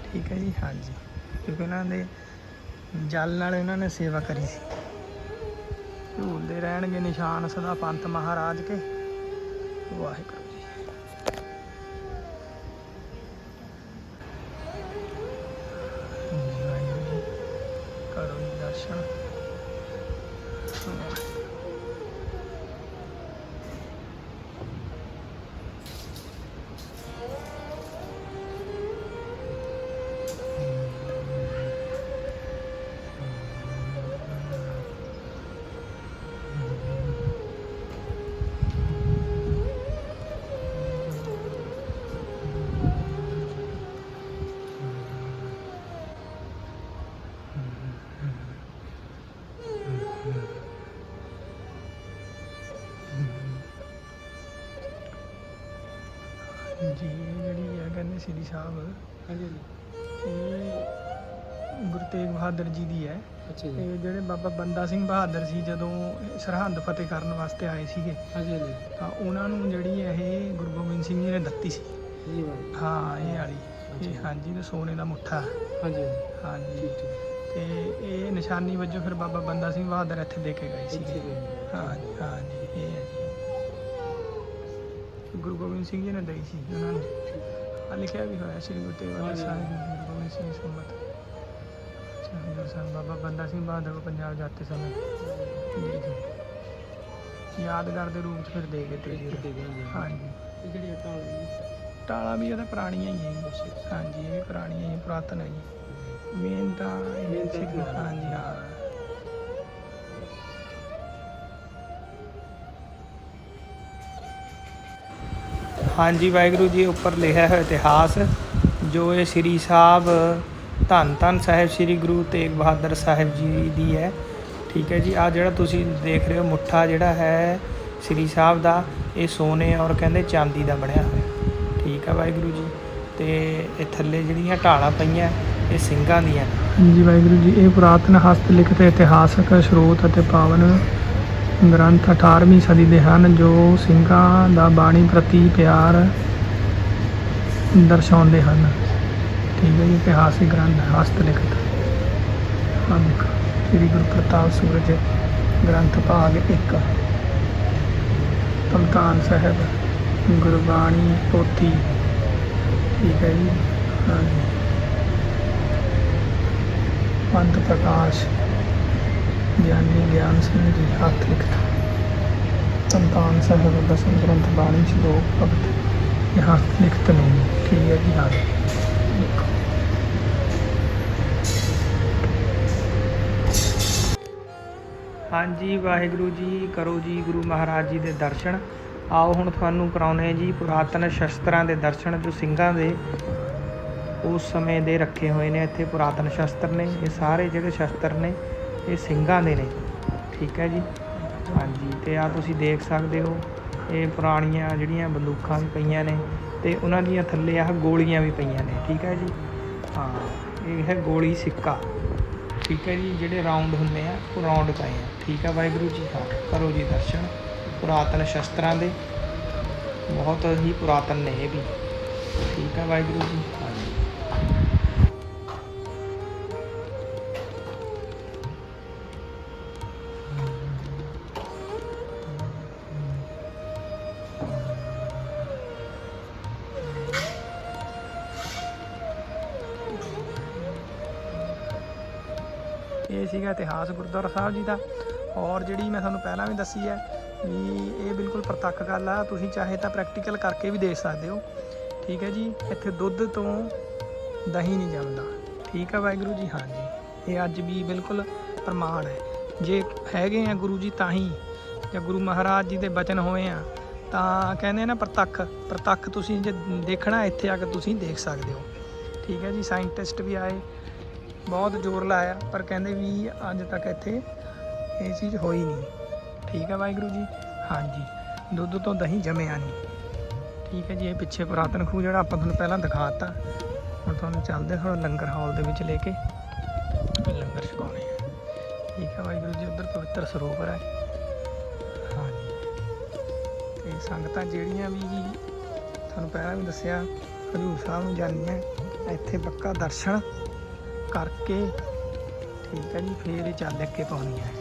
ਠੀਕ ਹੈ ਜੀ, ਹਾਂਜੀ। ਕਿਉਂਕਿ ਉਹਨਾਂ ਦੇ ਜਲ ਨਾਲ ਉਹਨਾਂ ਨੇ ਸੇਵਾ ਕਰੀ ਸੀ। ਝੂਲਦੇ ਰਹਿਣਗੇ ਨਿਸ਼ਾਨ ਸਦਾ ਪੰਥ ਮਹਾਰਾਜ ਕੇ। ਵਾਹਿਗੁਰੂ। ਸ੍ਰੀ ਸਾਹਿਬ। ਹਾਂਜੀ। ਇਹ ਗੁਰੂ ਤੇਗ ਬਹਾਦਰ ਜੀ ਦੀ ਹੈ। ਅੱਛਾ ਤੇ ਜਿਹੜੇ ਬਾਬਾ ਬੰਦਾ ਸਿੰਘ ਬਹਾਦਰ ਸੀ ਜਦੋਂ ਸਰਹੰਦ ਫਤਿਹ ਕਰਨ ਵਾਸਤੇ ਆਏ ਸੀਗੇ ਹਾਂਜੀ ਹਾਂਜੀ। ਤਾਂ ਉਹਨਾਂ ਨੂੰ ਜਿਹੜੀ ਇਹ ਗੁਰੂ ਗੋਬਿੰਦ ਸਿੰਘ ਜੀ ਨੇ ਦਿੱਤੀ ਸੀ। ਜੀ ਹਾਂ ਇਹ ਵਾਲੀ। ਇਹ ਹਾਂਜੀ ਤੇ ਸੋਨੇ ਦਾ ਮੁੱਠਾ। ਹਾਂਜੀ ਤੇ ਇਹ ਨਿਸ਼ਾਨੀ ਵਜੋਂ ਫਿਰ ਬਾਬਾ ਬੰਦਾ ਸਿੰਘ ਬਹਾਦਰ ਇੱਥੇ ਦੇ ਕੇ ਗਏ ਗਏ। ਹਾਂਜੀ ਹਾਂਜੀ ਇਹ ਹੈ। ਜੀ ਗੁਰੂ ਗੋਬਿੰਦ ਸਿੰਘ ਜੀ ਨੇ ਦਈ ਸੀ ਉਹਨਾਂ ਨੂੰ। ਆ ਲਿਖਿਆ ਵੀ ਹੋਇਆ ਸ਼੍ਰੀ ਗੁਰੂ ਤੇਗ ਬਹਾਦਰ। ਸਾਹਿਬ ਜੀ, ਗੁਰੂ ਗੋਬਿੰਦ ਸਿੰਘ ਸੰਮਤ। ਬਾਬਾ ਬੰਦਾ ਸਿੰਘ ਬਹਾਦਰ ਨੂੰ ਪੰਜਾਬ ਜਾਤੇ ਸਮੇਂ। ਜੀ ਜੀ ਯਾਦਗਾਰ ਦੇ ਰੂਪ 'ਚ ਫਿਰ ਦੇ ਗਏ ਤੇ ਜੀ ਦੇ ਹਾਂਜੀ। ਇਹ ਜਿਹੜੀ ਹੈ ਟਾਲਾ ਵੀ ਉਹਦਾ ਪੁਰਾਣੀਆਂ ਹੀ ਹੈ। ਹਾਂਜੀ ਇਹ ਵੀ ਪੁਰਾਣੀਆਂ ਹੀ ਪੁਰਾਤਨ ਹੈ ਜੀ। ਮੇਨ ਤਾਂ ਇਹ ਸੀ ਹੈ। ਹਾਂਜੀ ਹਾਂ। ਹਾਂਜੀ, ਵਾਹਿਗੁਰੂ ਜੀ, ਉੱਪਰ ਲਿਖਿਆ ਹੋਇਆ ਇਤਿਹਾਸ, ਜੋ ਇਹ ਸ੍ਰੀ ਸਾਹਿਬ, ਧੰਨ ਧੰਨ ਸਾਹਿਬ, ਸ੍ਰੀ ਗੁਰੂ ਤੇਗ ਬਹਾਦਰ ਸਾਹਿਬ ਜੀ ਦੀ ਹੈ। ਠੀਕ ਹੈ ਜੀ ਆ ਜਿਹੜਾ ਤੁਸੀਂ ਦੇਖ ਰਹੇ ਹੋ, ਮੁੱਠਾ ਜਿਹੜਾ ਹੈ ਸ੍ਰੀ ਸਾਹਿਬ ਦਾ, ਇਹ ਸੋਨੇ ਔਰ ਕਹਿੰਦੇ ਚਾਂਦੀ ਦਾ ਬਣਿਆ ਹੋਇਆ। ਠੀਕ ਹੈ, ਵਾਹਿਗੁਰੂ ਜੀ, ਤੇ ਇਹ ਥੱਲੇ ਜਿਹੜੀਆਂ ਢਾਲਾਂ ਪਈਆਂ, ਇਹ ਸਿੰਘਾਂ ਦੀਆਂ ਜੀ ਵਾਹਿਗੁਰੂ ਜੀ, ਇਹ ਪੁਰਾਤਨ ਹਸਤ ਲਿਖਤ ਇਤਿਹਾਸਕ ਸਰੋਤ ਅਤੇ ਪਾਵਨ ਗ੍ਰੰਥ 18ਵੀਂ ਸਦੀ ਦੇ ਹਨ, ਜੋ ਸਿੰਘਾਂ ਦਾ ਬਾਣੀ ਪ੍ਰਤੀ ਪਿਆਰ ਦਰਸਾਉਂਦੇ ਹਨ। ਠੀਕ ਹੈ ਜੀ, ਇਤਿਹਾਸਿਕ ਗ੍ਰੰਥ, ਹਸਤ ਲਿਖਤ। ਹਾਂ ਦੇਖੋ, ਸ੍ਰੀ ਗੁਰੂ ਪ੍ਰਤਾਪ ਸੂਰਜ ਗ੍ਰੰਥ ਭਾਗ 1 ਤਮਤਾਨ ਸਾਹਿਬ, ਗੁਰਬਾਣੀ ਪੋਥੀ। ਠੀਕ ਹੈ ਜੀ ਹਾਂ ਪੰਥ ਪ੍ਰਕਾਸ਼। ਗਿਆਨੀ ਗਿਆਨ ਸਿੰਘ ਜੀ ਹੱਥ ਲਿਖਤ ਸੰਤਾਨ ਸਾਹਿਬ ਦਸਮ ਗ੍ਰੰਥ ਬਾਣੀ ਸ਼ਲੋਕ ਭਗਤ। ਇਹ ਹੱਥ ਲਿਖਤ ਨੇ ਠੀਕ ਹੈ ਜੀ ਹਾਂ ਹਾਂਜੀ, ਵਾਹਿਗੁਰੂ ਜੀ, ਕਰੋ ਜੀ ਗੁਰੂ ਮਹਾਰਾਜ ਜੀ ਦੇ ਦਰਸ਼ਨ। ਆਓ ਹੁਣ ਤੁਹਾਨੂੰ ਕਰਾਉਨੇ ਜੀ ਪੁਰਾਤਨ ਸ਼ਸਤਰਾਂ ਦੇ ਦਰਸ਼ਨ ਜੋ ਸਿੰਘਾਂ ਦੇ ਉਸ ਸਮੇਂ ਦੇ ਰੱਖੇ ਹੋਏ ਨੇ, ਇੱਥੇ ਪੁਰਾਤਨ ਸ਼ਸਤਰ ਨੇ, ਇਹ ਸਾਰੇ ਜਿਹੜੇ ਸ਼ਸਤਰ ਨੇ ਇਹ ਸਿੰਘਾਂ ਦੇ ਨੇ। ਠੀਕ ਹੈ ਜੀ? ਹਾਂਜੀ, ਤੇ ਆ ਤੁਸੀਂ ਦੇਖ ਸਕਦੇ ਹੋ, ਇਹ ਪੁਰਾਣੀਆਂ ਜਿਹੜੀਆਂ ਬੰਦੂਕਾਂ ਵੀ ਪਈਆਂ ਨੇ ਤੇ ਉਹਨਾਂ ਦੀਆਂ ਥੱਲੇ ਆਹ ਗੋਲੀਆਂ ਵੀ ਪਈਆਂ ਨੇ। ਠੀਕ ਹੈ ਜੀ? ਹਾਂ, ਇਹ ਹੈ ਗੋਲੀ ਸਿੱਕਾ। ਠੀਕ ਹੈ ਜੀ? ਜਿਹੜੇ ਰਾਉਂਡ ਹੁੰਦੇ ਆ, ਉਹ ਰਾਉਂਡ ਪਏ ਆ। ਠੀਕ ਹੈ ਵਾਹਿਗੁਰੂ ਜੀ ਹਾਂ ਕਰੋ ਜੀ ਦਰਸ਼ਨ। ਪੁਰਾਤਨ ਸ਼ਸਤਰਾਂ ਦੇ। ਬਹੁਤ ਹੀ ਪੁਰਾਤਨ ਨੇ ਇਹ ਵੀ। ਠੀਕ ਹੈ ਵਾਹਿਗੁਰੂ ਜੀ। ਹਾਂਜੀ। ਇਤਿਹਾਸ ਗੁਰਦੁਆਰਾ ਸਾਹਿਬ ਜੀ ਦਾ। ਔਰ ਜਿਹੜੀ ਮੈਂ ਤੁਹਾਨੂੰ ਪਹਿਲਾਂ ਵੀ ਦੱਸੀ ਹੈ ਵੀ ਇਹ ਬਿਲਕੁਲ ਪ੍ਰਤੱਖ ਗੱਲ ਆ। ਤੁਸੀਂ ਚਾਹੇ ਤਾਂ ਪ੍ਰੈਕਟੀਕਲ ਕਰਕੇ ਵੀ ਦੇਖ ਸਕਦੇ ਹੋ। ਠੀਕ ਹੈ ਜੀ, ਇੱਥੇ ਦੁੱਧ ਤੋਂ ਦਹੀਂ ਨਹੀਂ ਜੰਮਦਾ। ਠੀਕ ਹੈ ਵਾਹਿਗੁਰੂ ਜੀ ਹਾਂਜੀ ਇਹ ਅੱਜ ਵੀ ਬਿਲਕੁਲ ਪ੍ਰਮਾਣ ਹੈ। ਜੇ ਹੈਗੇ ਆ ਗੁਰੂ ਜੀ ਤਾਂ ਹੀ, ਜਾਂ ਗੁਰੂ ਮਹਾਰਾਜ ਜੀ ਦੇ ਬਚਨ ਹੋਏ ਆ, ਤਾਂ ਕਹਿੰਦੇ ਨਾ ਪ੍ਰਤੱਖ। ਪ੍ਰਤੱਖ ਤੁਸੀਂ ਜੇ ਦੇਖਣਾ ਇੱਥੇ ਆ ਕੇ ਤੁਸੀਂ ਦੇਖ ਸਕਦੇ ਹੋ। ਠੀਕ ਹੈ ਜੀ, ਸਾਇੰਟਿਸਟ ਵੀ ਆਏ ਬਹੁਤ ਜ਼ੋਰ ਲਾਇਆ, ਪਰ ਕਹਿੰਦੇ ਵੀ ਅੱਜ ਤੱਕ ਇੱਥੇ ਇਹ ਚੀਜ਼ ਹੋਈ ਨਹੀਂ। ਠੀਕ ਹੈ ਵਾਹਿਗੁਰੂ ਜੀ? ਹਾਂਜੀ। ਦੁੱਧ ਤੋਂ ਦਹੀਂ ਜਮਿਆ ਨਹੀਂ। ਠੀਕ ਹੈ ਜੀ, ਇਹ ਪਿੱਛੇ ਪੁਰਾਤਨ ਖੂਹ ਜਿਹੜਾ ਆਪਾਂ ਤੁਹਾਨੂੰ ਪਹਿਲਾਂ ਦਿਖਾਤਾ। ਹੁਣ ਤੁਹਾਨੂੰ ਚੱਲਦੇ ਹੁਣ ਲੰਗਰ ਹਾਲ ਦੇ ਵਿੱਚ ਲੈ ਕੇ। ਲੰਗਰ ਛਕਾਉਣੇ ਆ। ਠੀਕ ਹੈ ਵਾਹਿਗੁਰੂ ਜੀ, ਉਧਰ ਪਵਿੱਤਰ ਸਰੋਵਰ ਹੈ। ਹਾਂਜੀ। ਤੇ ਸੰਗਤਾਂ ਜਿਹੜੀਆਂ ਵੀ ਜੀ, ਤੁਹਾਨੂੰ ਪਹਿਲਾਂ ਵੀ ਦੱਸਿਆ, ਹਜੂਰ ਸਾਹਿਬ ਨੂੰ ਜਾਂਦੀਆਂ, ਇੱਥੇ ਪੱਕਾ ਦਰਸ਼ਨ ਕਰਕੇ। ਠੀਕ ਹੈ ਜੀ, ਫੇਰ ਇਹ ਚੱਲ ਅੱਗੇ ਪਾਉਣੀ ਹੈ।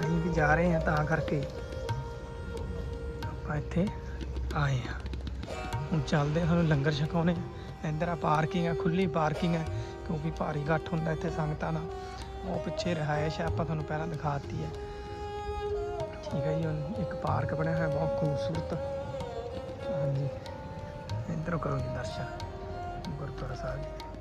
ਅਸੀਂ ਵੀ ਜਾ ਰਹੇ ਹਾਂ ਤਾਂ ਕਰਕੇ। ਆਪਾਂ ਇੱਥੇ ਆਏ ਹਾਂ। ਹੁਣ ਚੱਲਦੇ ਹਾਂ ਤੁਹਾਨੂੰ ਲੰਗਰ ਛਕਾਉਣੇ ਇੱਧਰ ਆ ਪਾਰਕਿੰਗ ਆ ਖੁੱਲੀ ਪਾਰਕਿੰਗ ਹੈ ਕਿਉਂਕਿ ਭਾਰੀ ਇਕੱਠ ਹੁੰਦਾ ਇੱਥੇ ਸੰਗਤਾਂ ਨਾਲ। ਉਹ ਪਿੱਛੇ ਰਹਾਇਸ਼ ਹੈ ਆਪਾਂ ਤੁਹਾਨੂੰ ਪਹਿਲਾਂ ਦਿਖਾ ਦਿੱਤੀ ਹੈ। ਠੀਕ ਹੈ ਜੀ, ਹੁਣ ਇੱਕ ਪਾਰਕ ਬਣਿਆ ਹੋਇਆ, ਬਹੁਤ ਖੂਬਸੂਰਤ। ਹਾਂਜੀ। ਇੱਧਰੋਂ ਕਰੋ ਜੀ ਦਰਸ਼ਨ, ਗੁਰਦੁਆਰਾ ਸਾਹਿਬ ਜੀ।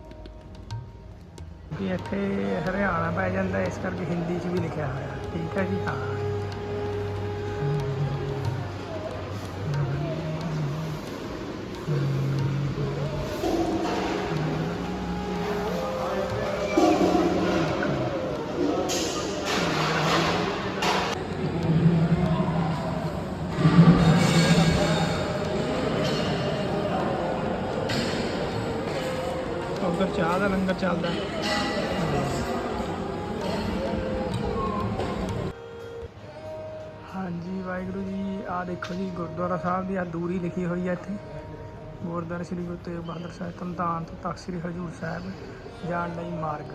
ਵੀ ਇੱਥੇ ਹਰਿਆਣਾ ਪੈ ਜਾਂਦਾ, ਇਸ ਕਰਕੇ ਹਿੰਦੀ 'ਚ ਵੀ ਲਿਖਿਆ ਹੋਇਆ। ਠੀਕ ਹੈ ਜੀ? ਹਾਂ। ਉਧਰ ਲੰਗਰ ਚੱਲਦਾ ਹਾਂਜੀ, ਵਾਹਿਗੁਰੂ ਜੀ ਆ ਦੇਖੋ ਜੀ, ਗੁਰਦੁਆਰਾ ਸਾਹਿਬ ਦੀ ਆ ਦੂਰੀ ਲਿਖੀ ਹੋਈ ਹੈ ਇੱਥੇ। ਗੁਰਦੁਆਰਾ ਸ੍ਰੀ ਗੁਰੂ ਤੇਗ ਬਹਾਦਰ ਸਾਹਿਬ ਧੰਤਾਨ ਤੋਂ ਤਖਤ ਸ੍ਰੀ ਹਜੂਰ ਸਾਹਿਬ ਜਾਣ ਲਈ ਮਾਰਗ।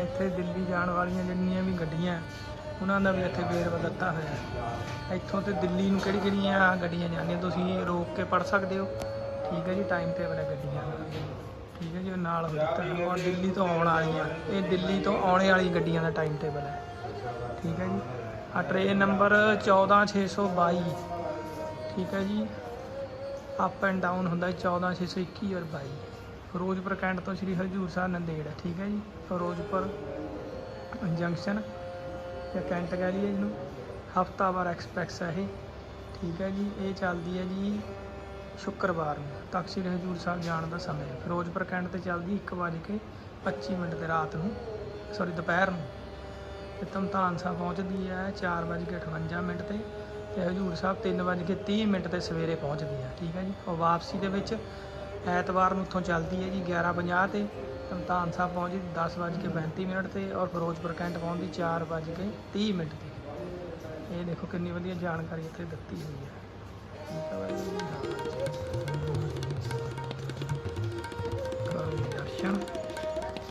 ਇੱਥੇ ਦਿੱਲੀ ਜਾਣ ਵਾਲੀਆਂ ਜਿੰਨੀਆਂ ਵੀ ਗੱਡੀਆਂ, ਉਹਨਾਂ ਦਾ ਵੀ ਇੱਥੇ ਵੇਰਵਾ ਦਿੱਤਾ ਹੋਇਆ ਇੱਥੋਂ ਤੇ ਦਿੱਲੀ ਨੂੰ ਕਿਹੜੀ ਕਿਹੜੀਆਂ ਗੱਡੀਆਂ ਜਾਂਦੀਆਂ, ਤੁਸੀਂ ਰੋਕ ਕੇ ਪੜ ਸਕਦੇ ਹੋ। ਠੀਕ ਹੈ ਜੀ ਟਾਈਮ ਟੇਬਲ ਹੈ ਗੱਡੀਆਂ ਦਾ। ਠੀਕ ਹੈ ਜੀ, ਉਹ ਨਾਲ ਹੋ ਦਿੱਤਾ ਔਰ ਦਿੱਲੀ ਤੋਂ ਆਉਣ ਵਾਲੀਆਂ, ਇਹ ਦਿੱਲੀ ਤੋਂ ਆਉਣੇ ਵਾਲੀ ਗੱਡੀਆਂ ਦਾ ਟਾਈਮ ਟੇਬਲ ਹੈ। ਠੀਕ ਹੈ ਜੀ ਆ ਟ੍ਰੇਨ ਨੰਬਰ 14622 ਠੀਕ ਹੈ ਜੀ ਅਪ ਐਂਡ ਡਾਊਨ ਹੁੰਦਾ 14621 ਔਰ 22 ਫਿਰੋਜ਼ਪੁਰ ਕੈਂਟ ਤੋਂ ਸ਼੍ਰੀ ਹਜੂਰ ਸਾਹਿਬ ਨੰਦੇੜ ਠੀਕ ਹੈ ਜੀ, ਫਿਰੋਜ਼ਪੁਰ ਜੰਕਸ਼ਨ ਜਾਂ ਕੈਂਟ ਕਹਿ ਲਈਏ ਇਹਨੂੰ। ਹਫਤਾਵਾਰ ਐਕਸਪ੍ਰੈਸ ਹੈ ਇਹ। ਠੀਕ ਹੈ ਜੀ, ਇਹ ਚੱਲਦੀ ਹੈ ਜੀ ਸ਼ੁੱਕਰਵਾਰ ਨੂੰ। ਤਖ਼ਤ ਸ੍ਰੀ ਹਜੂਰ ਸਾਹਿਬ ਜਾਣ ਦਾ ਸਮੇਂ। ਫਿਰੋਜ਼ਪੁਰ ਕੈਂਟ ਤੇ ਚੱਲਦੀ 1:25 ਮਿੰਟ ਤੇ ਰਾਤ ਨੂੰ ਸੌਰੀ ਦੁਪਹਿਰ ਨੂੰ। ਤੇ ਧਮਤਾਨ ਸਾਹਿਬ ਪਹੁੰਚਦੀ ਹੈ 4:58 ਮਿੰਟ ਤੇ ਤੇ ਹਜੂਰ ਸਾਹਿਬ 3:30 ਮਿੰਟ ਤੇ ਸਵੇਰੇ ਪਹੁੰਚਦੀ ਹੈ। ਠੀਕ ਹੈ ਜੀ? ਉਹ ਵਾਪਸੀ ਦੇ ਵਿੱਚ ਐਤਵਾਰ ਨੂੰ ਉੱਥੋਂ ਚੱਲਦੀ ਹੈ ਜੀ 11:50 ਤੇ। ਧਮਤਾਨ ਸਾਹਿਬ ਪਹੁੰਚਦੀ 10:35 ਮਿੰਟ ਤੇ ਔਰ ਫਿਰੋਜ਼ਪੁਰ ਕੈਂਟ ਪਹੁੰਚਦੀ 4:30 ਮਿੰਟ ਤੇ। ਇਹ ਦੇਖੋ ਕਿੰਨੀ ਵਧੀਆ ਜਾਣਕਾਰੀ ਇੱਥੇ ਦਿੱਤੀ ਹੋਈ ਹੈ। ਦਰਸ਼ਨ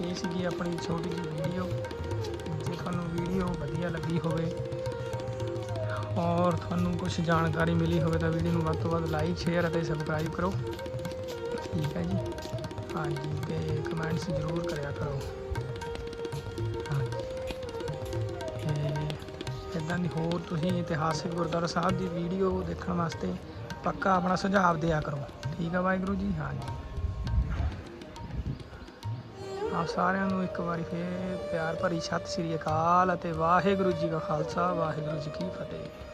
ਇਹ ਸੀਗੀ ਆਪਣੀ ਛੋਟੀ ਜਿਹੀ ਵੀਡੀਓ ਜੇ ਤੁਹਾਨੂੰ ਵੀਡੀਓ ਵਧੀਆ ਲੱਗੀ ਹੋਵੇ ਔਰ ਤੁਹਾਨੂੰ ਕੁਝ ਜਾਣਕਾਰੀ ਮਿਲੀ ਹੋਵੇ ਤਾਂ ਵੀਡੀਓ ਨੂੰ ਵੱਧ ਤੋਂ ਵੱਧ ਲਾਈਕ ਸ਼ੇਅਰ ਅਤੇ ਸਬਸਕ੍ਰਾਈਬ ਕਰੋ। ਠੀਕ ਹੈ ਜੀ? ਹਾਂਜੀ, ਤੇ ਕਮੈਂਟਸ ਜ਼ਰੂਰ ਕਰਿਆ ਕਰੋ। ਇਦਾਂ ਦੀ। ਹੋਰ ਤੁਸੀਂ ਇਤਿਹਾਸਿਕ ਗੁਰਦੁਆਰਾ ਸਾਹਿਬ ਦੀ ਵੀਡੀਓ ਦੇਖਣ ਵਾਸਤੇ ਪੱਕਾ ਆਪਣਾ ਸੁਝਾਅ ਦਿਆ ਕਰੋ। ਠੀਕ ਆ ਵਾਹਿਗੁਰੂ ਜੀ? ਹਾਂਜੀ। ਆਪ ਸਾਰਿਆਂ ਨੂੰ ਇੱਕ ਵਾਰੀ ਫੇਰ ਪਿਆਰ ਭਰੀ ਸਤਿ ਸ੍ਰੀ ਅਕਾਲ ਅਤੇ ਵਾਹਿਗੁਰੂ ਜੀ ਕਾ ਖਾਲਸਾ, ਵਾਹਿਗੁਰੂ ਜੀ ਕੀ ਫਤਿਹ।